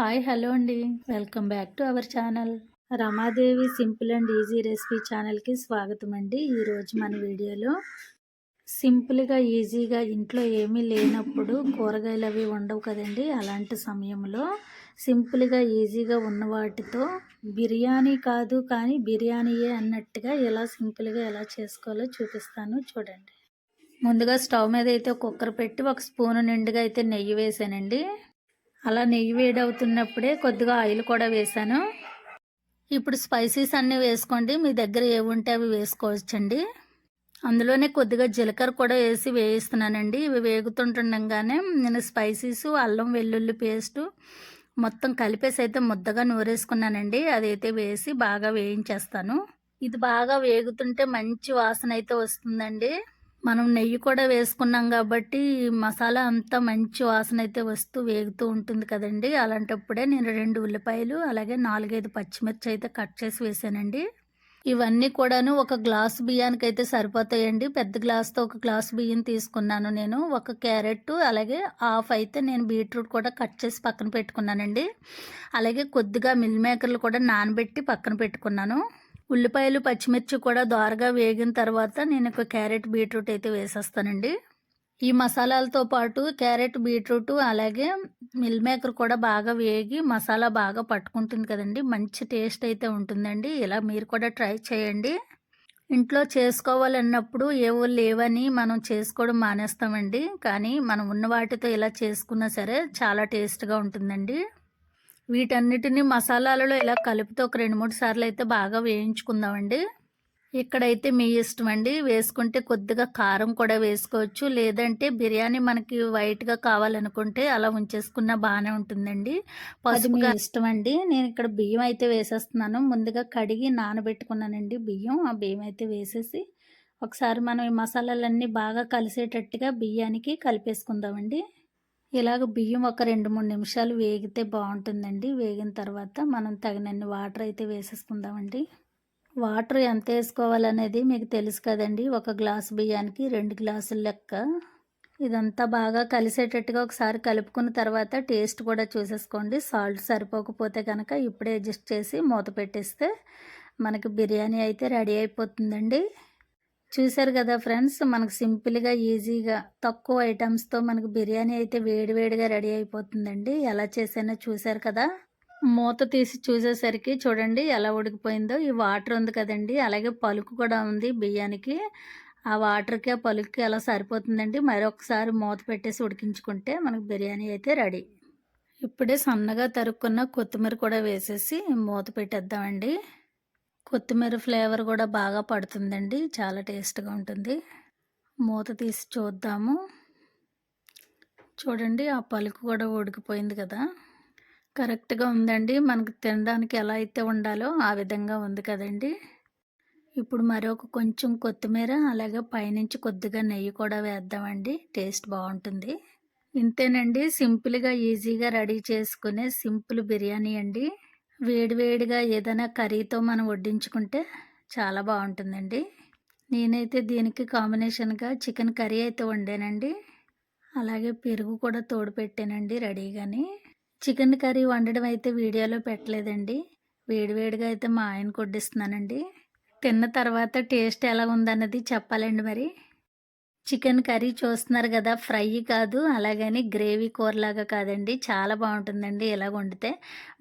Hi hello అండి. Welcome back to our channel. Ramadevi simple and easy recipe ఛానల్కి స్వాగతం అండి. ఈరోజు మన వీడియోలో సింపుల్గా ఈజీగా ఇంట్లో ఏమీ లేనప్పుడు కూరగాయలు అవి ఉండవు కదండి. అలాంటి సమయంలో సింపుల్గా ఈజీగా ఉన్న వాటితో బిర్యానీ కాదు కానీ బిర్యానీయే అన్నట్టుగా ఎలా సింపుల్గా ఎలా చేసుకోవాలో చూపిస్తాను చూడండి. ముందుగా స్టవ్ మీద అయితే కుక్కర్ పెట్టి ఒక స్పూన్ నిండుగా అయితే నెయ్యి వేసానండి. అలా నెయ్యి వేడవుతున్నప్పుడే కొద్దిగా ఆయిల్ కూడా వేసాను ఇప్పుడు స్పైసీస్ అన్నీ వేసుకోండి. మీ దగ్గర ఏముంటే అవి వేసుకోవచ్చండి. అందులోనే కొద్దిగా జీలకర్ర కూడా వేసి వేయిస్తున్నానండి. ఇవి వేగుతుంటుండగానే నేను స్పైసీస్ అల్లం వెల్లుల్లి పేస్టు మొత్తం కలిపేసి అయితే ముద్దగా నూరేసుకున్నానండి. అదైతే వేసి బాగా వేయించేస్తాను. ఇది బాగా వేగుతుంటే మంచి వాసన అయితే వస్తుందండి. మనం నెయ్యి కూడా వేసుకున్నాం కాబట్టి మసాలా అంతా మంచి వాసన అయితే వస్తూ వేగుతూ ఉంటుంది కదండి. అలాంటప్పుడే నేను రెండు ఉల్లిపాయలు అలాగే నాలుగైదు పచ్చిమిర్చి అయితే కట్ చేసి వేసానండి. ఇవన్నీ కూడాను ఒక గ్లాస్ బియ్యానికి అయితే సరిపోతాయండి. పెద్ద గ్లాస్తో ఒక గ్లాస్ బియ్యం తీసుకున్నాను నేను. ఒక క్యారెట్ అలాగే హాఫ్ అయితే నేను బీట్రూట్ కూడా కట్ చేసి పక్కన పెట్టుకున్నానండి. అలాగే కొద్దిగా మిల్ మేకర్లు కూడా నానబెట్టి పక్కన పెట్టుకున్నాను. ఉల్లిపాయలు పచ్చిమిర్చి కూడా దోరగా వేగిన తర్వాత నేను ఒక క్యారెట్ బీట్రూట్ అయితే వేసేస్తానండి. ఈ మసాలాలతో పాటు క్యారెట్ బీట్రూట్ అలాగే మిల్ మేకర్ కూడా బాగా వేగి మసాలా బాగా పట్టుకుంటుంది కదండి. మంచి టేస్ట్ అయితే ఉంటుందండి. ఇలా మీరు కూడా ట్రై చేయండి. ఇంట్లో చేసుకోవాలన్నప్పుడు ఏవో లేవని మనం చేసుకోవడం మానేస్తామండి. కానీ మనం ఉన్న వాటితో ఇలా చేసుకున్నా సరే చాలా టేస్ట్గా ఉంటుందండి. వీటన్నిటిని మసాలాలలో ఇలా కలిపితే ఒక రెండు మూడు సార్లు అయితే బాగా వేయించుకుందామండి. ఇక్కడైతే మీ ఇష్టం అండి. వేసుకుంటే కొద్దిగా కారం కూడా వేసుకోవచ్చు. లేదంటే బిర్యానీ మనకి వైట్గా కావాలనుకుంటే అలా ఉంచేసుకున్న బాగానే ఉంటుందండి. పసుపుగా ఇష్టం అండి. నేను ఇక్కడ బియ్యం అయితే వేసేస్తున్నాను. ముందుగా కడిగి నానబెట్టుకున్నానండి బియ్యం. ఆ బియ్యం అయితే వేసేసి ఒకసారి మనం ఈ మసాలాలన్నీ బాగా కలిసేటట్టుగా బియ్యానికి కలిపేసుకుందామండి. ఇలాగ బియ్యం ఒక రెండు మూడు నిమిషాలు వేగితే బాగుంటుందండి. వేగిన తర్వాత మనం తగినన్ని వాటర్ అయితే వేసేసుకుందామండి. వాటర్ ఎంత వేసుకోవాలనేది మీకు తెలుసు కదండి. ఒక గ్లాసు బియ్యానికి రెండు గ్లాసుల లెక్క. ఇదంతా బాగా కలిసేటట్టుగా ఒకసారి కలుపుకున్న తర్వాత టేస్ట్ కూడా చూసేసుకోండి. సాల్ట్ సరిపోకపోతే కనుక ఇప్పుడే అడ్జస్ట్ చేసి మూత పెట్టేస్తే మనకి బిర్యానీ అయితే రెడీ అయిపోతుందండి. చూసారు కదా ఫ్రెండ్స్ మనకు సింపుల్గా ఈజీగా తక్కువ ఐటమ్స్తో మనకు బిర్యానీ అయితే వేడివేడిగా రెడీ అయిపోతుందండి. ఎలా చేసానో చూసారు కదా? మూత తీసి చూసేసరికి చూడండి ఎలా ఉడికిపోయిందో. ఈ వాటర్ ఉంది కదండి అలాగే పలుకు కూడా ఉంది బియ్యానికి. ఆ వాటర్కి ఆ పలుకుకి అలా సరిపోతుందండి మరొకసారి మూత పెట్టేసి ఉడికించుకుంటే మనకు బిర్యానీ అయితే రెడీ. ఇప్పుడే సన్నగా తరుక్కున్న కొత్తిమీర కూడా వేసేసి మూత పెట్టేద్దామండి. కొత్తిమీర ఫ్లేవర్ కూడా బాగా పడుతుందండి. చాలా టేస్ట్గా ఉంటుంది. మూత తీసి చూద్దాము. చూడండి ఆ పలుకు కూడా ఉడికిపోయింది కదా. కరెక్ట్గా ఉందండి. మనకు తినడానికి ఎలా అయితే ఉండాలో ఆ విధంగా ఉంది కదండి. ఇప్పుడు మరొక కొంచెం కొత్తిమీర అలాగే పైనుంచి కొద్దిగా నెయ్యి కూడా వేద్దామండి. టేస్ట్ బాగుంటుంది. ఇంతేనండి. సింపుల్గా ఈజీగా రెడీ చేసుకునే సింపుల్ బిర్యానీ అండి. వేడివేడిగా ఏదైనా కర్రీతో మనం వడ్డించుకుంటే చాలా బాగుంటుందండి. నేనైతే దీనికి కాంబినేషన్గా చికెన్ కర్రీ అయితే వండానండి. అలాగే పెరుగు కూడా తోడు పెట్టానండి రెడీగాని. చికెన్ కర్రీ వండడం అయితే వీడియోలో పెట్టలేదండి. వేడివేడిగా అయితే మా ఆయన కొడ్డిస్తున్నానండి తిన్న తర్వాత టేస్ట్ ఎలా ఉందన్నది చెప్పాలండి మరి. చికెన్ కర్రీ చూస్తున్నారు కదా ఫ్రై కాదు అలాగని గ్రేవీ కూరలాగా కాదండి. చాలా బాగుంటుందండి ఇలా వండితే.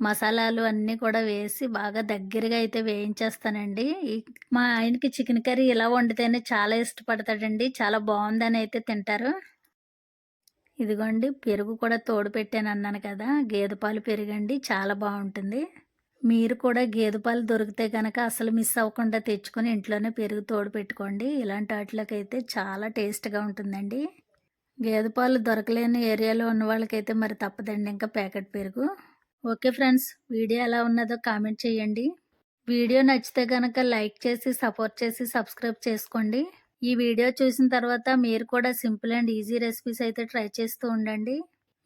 మసాలాలు అన్నీ కూడా వేసి బాగా దగ్గరగా అయితే వేయించేస్తానండి. మా ఆయనకి చికెన్ కర్రీ ఇలా వండితేనే చాలా ఇష్టపడతాడండి. చాలా బాగుందని అయితే తింటారు. ఇదిగోండి పెరుగు కూడా తోడు పెట్టాను అన్నాను కదా గేదె పాలు పెరుగండి చాలా బాగుంటుంది. మీరు కూడా గేదె పాలు దొరికితే కనుక అసలు మిస్ అవ్వకుండా తెచ్చుకొని ఇంట్లోనే పెరుగు తోడు పెట్టుకోండి. ఇలాంటి వాటిలోకైతే చాలా టేస్ట్గా ఉంటుందండి. గేదె పాలు దొరకలేని ఏరియాలో ఉన్న వాళ్ళకైతే మరి తప్పదండి ఇంకా ప్యాకెట్ పెరుగు. ఓకే ఫ్రెండ్స్ వీడియో ఎలా ఉన్నదో కామెంట్ చేయండి. వీడియో నచ్చితే కనుక లైక్ చేసి సపోర్ట్ చేసి సబ్స్క్రైబ్ చేసుకోండి. ఈ వీడియో చూసిన తర్వాత మీరు కూడా సింపుల్ అండ్ ఈజీ రెసిపీస్ అయితే ట్రై చేస్తూ ఉండండి.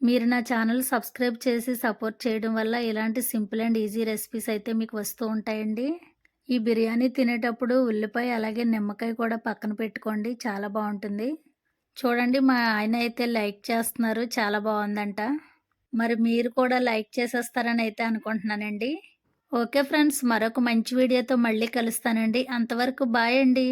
మీరు నా ఛానల్ సబ్స్క్రైబ్ చేసి సపోర్ట్ చేయడం వల్ల ఇలాంటి సింపుల్ అండ్ ఈజీ రెసిపీస్ అయితే మీకు వస్తూ ఉంటాయండి. ఈ బిర్యానీ తినేటప్పుడు ఉల్లిపాయ అలాగే నిమ్మకాయ కూడా పక్కన పెట్టుకోండి. చాలా బాగుంటుంది. చూడండి మా ఆయన అయితే లైక్ చేస్తున్నారు. చాలా బాగుందంట. మరి మీరు కూడా లైక్ చేసేస్తారని అయితే అనుకుంటున్నానండి. ఓకే ఫ్రెండ్స్ మరొక మంచి వీడియోతో మళ్ళీ కలుస్తానండి. అంతవరకు బాయ్ అండి.